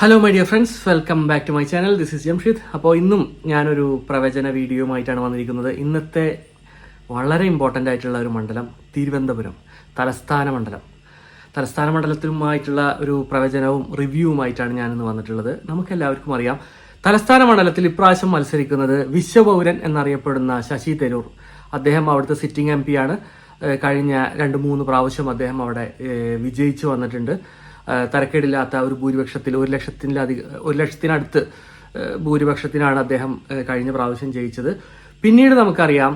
Hello my dear friends welcome back to my channel this is Jamshid അപ്പോൾ ഇന്നും ഞാനൊരു പ്രവചന വീഡിയോയുമായിട്ടാണ് വന്നിരിക്കുന്നത്. ഇന്നത്തെ വളരെ ഇമ്പോർട്ടന്റ് ആയിട്ടുള്ള ഒരു മണ്ഡലം തിരുവനന്തപുരം തലസ്ഥാന മണ്ഡലം. തലസ്ഥാന മണ്ഡലത്തിലുമായിട്ടുള്ള ഒരു പ്രവചനവും റിവ്യൂവുമായിട്ടാണ് ഞാനിന്ന് വന്നിട്ടുള്ളത്. നമുക്കെല്ലാവർക്കും അറിയാം തലസ്ഥാന മണ്ഡലത്തിൽ ഇപ്രാവശ്യം മത്സരിക്കുന്നത് വിശ്വപൗരൻ എന്നറിയപ്പെടുന്ന ശശി തരൂർ. അദ്ദേഹം അവിടുത്തെ സിറ്റിംഗ് എം ആണ്. കഴിഞ്ഞ രണ്ട് മൂന്ന് പ്രാവശ്യം അദ്ദേഹം അവിടെ വിജയിച്ചു വന്നിട്ടുണ്ട്. തരക്കേടില്ലാത്ത ഒരു ഭൂരിപക്ഷത്തിൽ ഒരു ലക്ഷത്തിലധികം ഒരു ലക്ഷത്തിനടുത്ത് ഭൂരിപക്ഷത്തിനാണ് അദ്ദേഹം കഴിഞ്ഞ പ്രാവശ്യം ജയിച്ചത്. പിന്നീട് നമുക്കറിയാം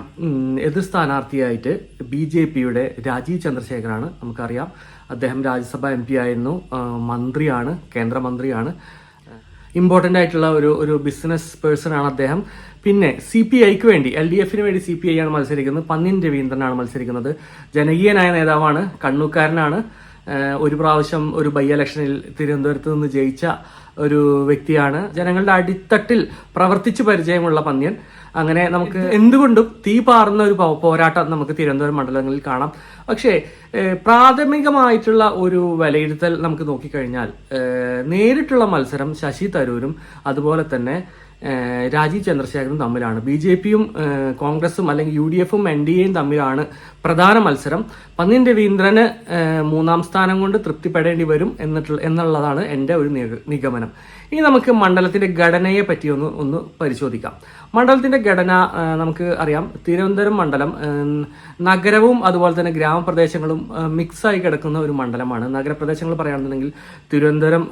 എതിർ സ്ഥാനാർത്ഥിയായിട്ട് ബി ജെ പിയുടെ രാജീവ് ചന്ദ്രശേഖറാണ് നമുക്കറിയാം. അദ്ദേഹം രാജ്യസഭ എം പി ആയിരുന്നു മന്ത്രിയാണ് കേന്ദ്രമന്ത്രിയാണ്. ഇമ്പോർട്ടന്റ് ആയിട്ടുള്ള ഒരു ഒരു ബിസിനസ് പേഴ്സൺ ആണ് അദ്ദേഹം. പിന്നെ സി പി ഐക്ക് വേണ്ടി എൽ ഡി എഫിന് വേണ്ടി സി പി ഐ ആണ് മത്സരിക്കുന്നത്. പന്നിൻ രവീന്ദ്രനാണ് മത്സരിക്കുന്നത്. ജനകീയനായ നേതാവാണ് കണ്ണൂക്കാരനാണ്. ഒരു പ്രാവശ്യം ഒരു ബൈ ഇലക്ഷനിൽ തിരുവനന്തപുരത്ത് നിന്ന് ജയിച്ച ഒരു വ്യക്തിയാണ്. ജനങ്ങളുടെ അടിത്തട്ടിൽ പ്രവർത്തിച്ചു പരിചയമുള്ള പന്ന്യൻ. അങ്ങനെ നമുക്ക് എന്തുകൊണ്ടും തീ പാർന്ന ഒരു പോരാട്ടം നമുക്ക് തിരുവനന്തപുരം മണ്ഡലങ്ങളിൽ കാണാം. പക്ഷേ പ്രാഥമികമായിട്ടുള്ള ഒരു വിലയിരുത്തൽ നമുക്ക് നോക്കിക്കഴിഞ്ഞാൽ നേരിട്ടുള്ള മത്സരം ശശി തരൂരും അതുപോലെ തന്നെ രാജീവ് ചന്ദ്രശേഖരനും തമ്മിലാണ്. ബി ജെ പിയും കോൺഗ്രസും അല്ലെങ്കിൽ യു ഡി എഫും എൻ ഡി എയും തമ്മിലാണ് പ്രധാന മത്സരം. പന്നിൻ രവീന്ദ്രന് മൂന്നാം സ്ഥാനം കൊണ്ട് തൃപ്തിപ്പെടേണ്ടി വരും എന്നിട്ടുള്ള എന്നുള്ളതാണ് എന്റെ ഒരു നിഗമനം. ഇനി നമുക്ക് മണ്ഡലത്തിന്റെ ഘടനയെ പറ്റി ഒന്ന് ഒന്ന് പരിശോധിക്കാം. മണ്ഡലത്തിന്റെ ഘടന നമുക്ക് അറിയാം. തിരുവനന്തപുരം മണ്ഡലം നഗരവും അതുപോലെ തന്നെ ഗ്രാമപ്രദേശങ്ങളും മിക്സ് മിക്സായി കിടക്കുന്ന ഒരു മണ്ഡലമാണ്. നഗരപ്രദേശങ്ങൾ പറയുകയാണെന്നുണ്ടെങ്കിൽ തിരുവനന്തപുരം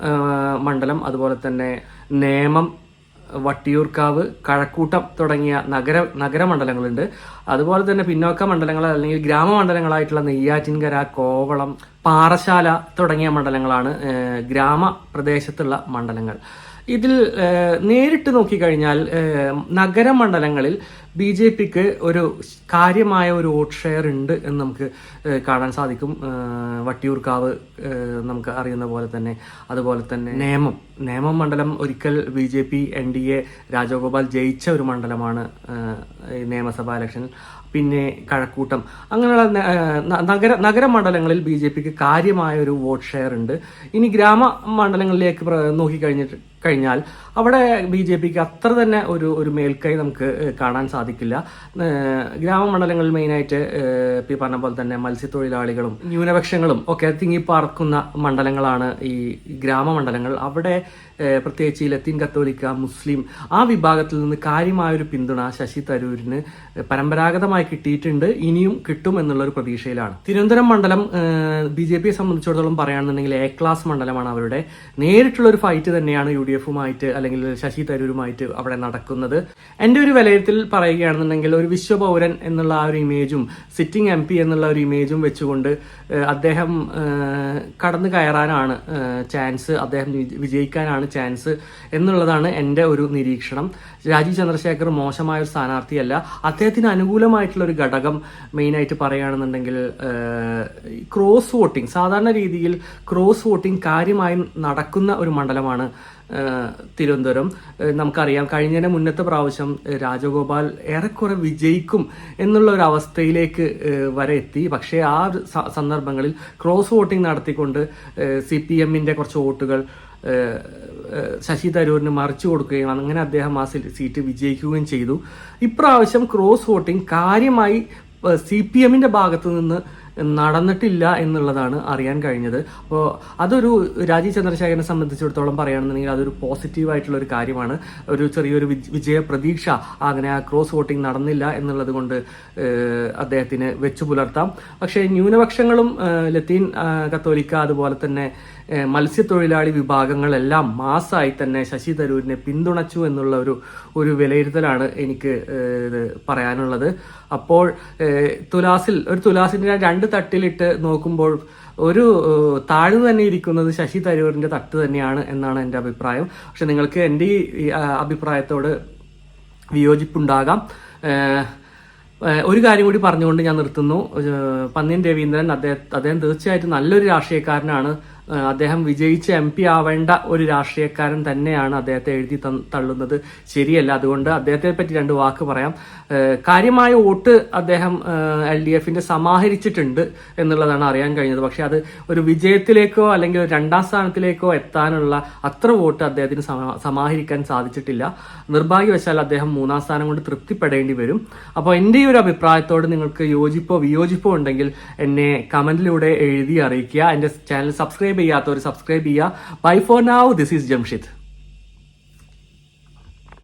മണ്ഡലം അതുപോലെ തന്നെ നേമം വട്ടിയൂർക്കാവ് കഴക്കൂട്ടം തുടങ്ങിയ നഗര നഗരമണ്ഡലങ്ങളുണ്ട്. അതുപോലെ തന്നെ പിന്നോക്ക മണ്ഡലങ്ങൾ അല്ലെങ്കിൽ ഗ്രാമമണ്ഡലങ്ങളായിട്ടുള്ള നെയ്യാറ്റിൻകര കോവളം പാറശാല തുടങ്ങിയ മണ്ഡലങ്ങളാണ് ഗ്രാമപ്രദേശത്തുള്ള മണ്ഡലങ്ങൾ. ഇതിൽ നേരിട്ട് നോക്കിക്കഴിഞ്ഞാൽ നഗരമണ്ഡലങ്ങളിൽ ബി ജെ പിക്ക് ഒരു കാര്യമായ ഒരു വോട്ട് ഷെയർ ഉണ്ട് എന്ന് നമുക്ക് കാണാൻ സാധിക്കും. വട്ടിയൂർക്കാവ് നമുക്ക് അറിയുന്ന പോലെ തന്നെ. അതുപോലെ തന്നെ നേമം. നേമം മണ്ഡലം ഒരിക്കൽ B J P N D A Rajagopal ജയിച്ച ഒരു മണ്ഡലമാണ് നിയമസഭാ ഇലക്ഷനിൽ പിന്നെ കഴക്കൂട്ടം. അങ്ങനെയുള്ള നഗര നഗരമണ്ഡലങ്ങളിൽ ബി ജെ പിക്ക് കാര്യമായ ഒരു വോട്ട് ഷെയർ ഉണ്ട്. ഇനി ഗ്രാമ മണ്ഡലങ്ങളിലേക്ക് നോക്കിക്കഴിഞ്ഞിട്ട് കഴിഞ്ഞാൽ അവിടെ ബി ജെ പിക്ക് അത്ര തന്നെ ഒരു ഒരു മേൽക്കൈ നമുക്ക് കാണാൻ സാധിക്കില്ല. ഗ്രാമമണ്ഡലങ്ങളിൽ മെയിനായിട്ട് പി പറഞ്ഞ പോലെ തന്നെ മത്സ്യത്തൊഴിലാളികളും ന്യൂനപക്ഷങ്ങളും ഒക്കെ തിങ്ങിപ്പാർക്കുന്ന മണ്ഡലങ്ങളാണ് ഈ ഗ്രാമമണ്ഡലങ്ങൾ. അവിടെ പ്രത്യേകിച്ച് ഈ ലത്തീൻ കത്തോലിക്ക മുസ്ലിം ആ വിഭാഗത്തിൽ നിന്ന് കാര്യമായൊരു പിന്തുണ ശശി തരൂരിന് പരമ്പരാഗതമായി കിട്ടിയിട്ടുണ്ട്. ഇനിയും കിട്ടും എന്നുള്ളൊരു പ്രതീക്ഷയിലാണ്. തിരുവനന്തപുരം മണ്ഡലം ബി ജെ പിയെ സംബന്ധിച്ചിടത്തോളം പറയുകയാണെന്നുണ്ടെങ്കിൽ എ ക്ലാസ് മണ്ഡലമാണ് അവരുടെ. നേരിട്ടുള്ള ഒരു ഫൈറ്റ് തന്നെയാണ് യു ഡി എഫുമായിട്ട് അല്ലെങ്കിൽ ശശി തരൂരുമായിട്ട് അവിടെ നടക്കുന്നത്. എന്റെ ഒരു വിലയിരുത്തൽ പറയുകയാണെന്നുണ്ടെങ്കിൽ ഒരു വിശ്വപൗരൻ എന്നുള്ള ആ ഒരു ഇമേജും സിറ്റിംഗ് എം എന്നുള്ള ഒരു ഇമേജും വെച്ചുകൊണ്ട് അദ്ദേഹം കടന്നു കയറാനാണ് ചാൻസ് അദ്ദേഹം വിജയിക്കാനാണ് ചാൻസ് എന്നുള്ളതാണ് എന്റെ ഒരു നിരീക്ഷണം. രാജീവ് ചന്ദ്രശേഖർ മോശമായ ഒരു സ്ഥാനാർത്ഥിയല്ല. അദ്ദേഹത്തിന് അനുകൂലമായിട്ടുള്ള ഒരു ഘടകം മെയിനായിട്ട് പറയുകയാണെന്നുണ്ടെങ്കിൽ ക്രോസ് വോട്ടിംഗ്. സാധാരണ രീതിയിൽ ക്രോസ് വോട്ടിംഗ് കാര്യമായും നടക്കുന്ന ഒരു മണ്ഡലമാണ് തിരുവനന്തപുരം. നമുക്കറിയാം കഴിഞ്ഞതിന് മുന്നത്തെ പ്രാവശ്യം രാജഗോപാൽ ഏറെക്കുറെ വിജയിക്കും എന്നുള്ള ഒരു അവസ്ഥയിലേക്ക് വരെ എത്തി. പക്ഷേ ആ സന്ദർഭങ്ങളിൽ ക്രോസ് വോട്ടിംഗ് നടത്തിക്കൊണ്ട് സി പി എമ്മിന്റെ കുറച്ച് വോട്ടുകൾ ശശി തരൂരിന് മറിച്ചു കൊടുക്കുകയും അങ്ങനെ അദ്ദേഹം ആ സീറ്റ് വിജയിക്കുകയും ചെയ്തു. ഇപ്രാവശ്യം ക്രോസ് വോട്ടിംഗ് കാര്യമായി സി പി എമ്മിന്റെ ഭാഗത്തു നിന്ന് നടന്നിട്ടില്ല എന്നുള്ളതാണ് അറിയാൻ കഴിഞ്ഞത്. അപ്പോൾ അതൊരു രാജീവ് ചന്ദ്രശേഖരനെ സംബന്ധിച്ചിടത്തോളം പറയുകയാണെന്നുണ്ടെങ്കിൽ അതൊരു പോസിറ്റീവ് ആയിട്ടുള്ള ഒരു കാര്യമാണ്. ഒരു ചെറിയൊരു വിജ- വിജയ പ്രതീക്ഷ അങ്ങനെ ആ ക്രോസ് വോട്ടിംഗ് നടന്നില്ല എന്നുള്ളത് കൊണ്ട് അദ്ദേഹത്തിന് വെച്ചു പുലർത്താം. പക്ഷേ ന്യൂനപക്ഷങ്ങളും ലത്തീൻ കത്തോലിക്ക അതുപോലെ തന്നെ മത്സ്യത്തൊഴിലാളി വിഭാഗങ്ങളെല്ലാം മാസമായി തന്നെ ശശി തരൂരിനെ പിന്തുണച്ചു എന്നുള്ള ഒരു ഒരു വിലയിരുത്തലാണ് എനിക്ക് ഇത് പറയാനുള്ളത്. അപ്പോൾ തുലാസിൽ ഒരു തുലാസിന്റെ രണ്ട് തട്ടിലിട്ട് നോക്കുമ്പോൾ ഒരു താഴ്ന്നു തന്നെ ഇരിക്കുന്നത് ശശി തരൂരിന്റെ തട്ട് തന്നെയാണ് എന്നാണ് എന്റെ അഭിപ്രായം. പക്ഷെ നിങ്ങൾക്ക് എന്റെ ഈ അഭിപ്രായത്തോട് വിയോജിപ്പുണ്ടാകാം. ഒരു കാര്യം കൂടി പറഞ്ഞുകൊണ്ട് ഞാൻ നിർത്തുന്നു. പന്നിയൻ രവീന്ദ്രൻ അദ്ദേഹം അദ്ദേഹം തീർച്ചയായിട്ടും നല്ലൊരു രാഷ്ട്രീയക്കാരനാണ്. അദ്ദേഹം വിജയിച്ച് എം പി ആവേണ്ട ഒരു രാഷ്ട്രീയക്കാരൻ തന്നെയാണ് അദ്ദേഹത്തെ എഴുതി തള്ളുന്നത്. ശരിയല്ല അതുകൊണ്ട് അദ്ദേഹത്തെ പറ്റി രണ്ട് വാക്ക് പറയാം. കാര്യമായ വോട്ട് അദ്ദേഹം എൽ ഡി എഫിന്റെ സമാഹരിച്ചിട്ടുണ്ട് എന്നുള്ളതാണ് അറിയാൻ കഴിഞ്ഞത്. പക്ഷെ അത് ഒരു വിജയത്തിലേക്കോ അല്ലെങ്കിൽ രണ്ടാം സ്ഥാനത്തിലേക്കോ എത്താനുള്ള അത്ര വോട്ട് അദ്ദേഹത്തിന് സമാഹരിക്കാൻ സാധിച്ചിട്ടില്ല. നിർഭാഗ്യവശാൽ അദ്ദേഹം മൂന്നാം സ്ഥാനം കൊണ്ട് തൃപ്തിപ്പെടേണ്ടി വരും. അപ്പോൾ എന്റെ ഈ ഒരു അഭിപ്രായത്തോട് നിങ്ങൾക്ക് യോജിപ്പോ വിയോജിപ്പോ ഉണ്ടെങ്കിൽ എന്നെ കമന്റിലൂടെ എഴുതി അറിയിക്കുക. എന്റെ ചാനൽ സബ്സ്ക്രൈബ് ചെയ്യാത്തവർ സബ്സ്ക്രൈബ് ചെയ്യുക. Bye for now this is Jamshid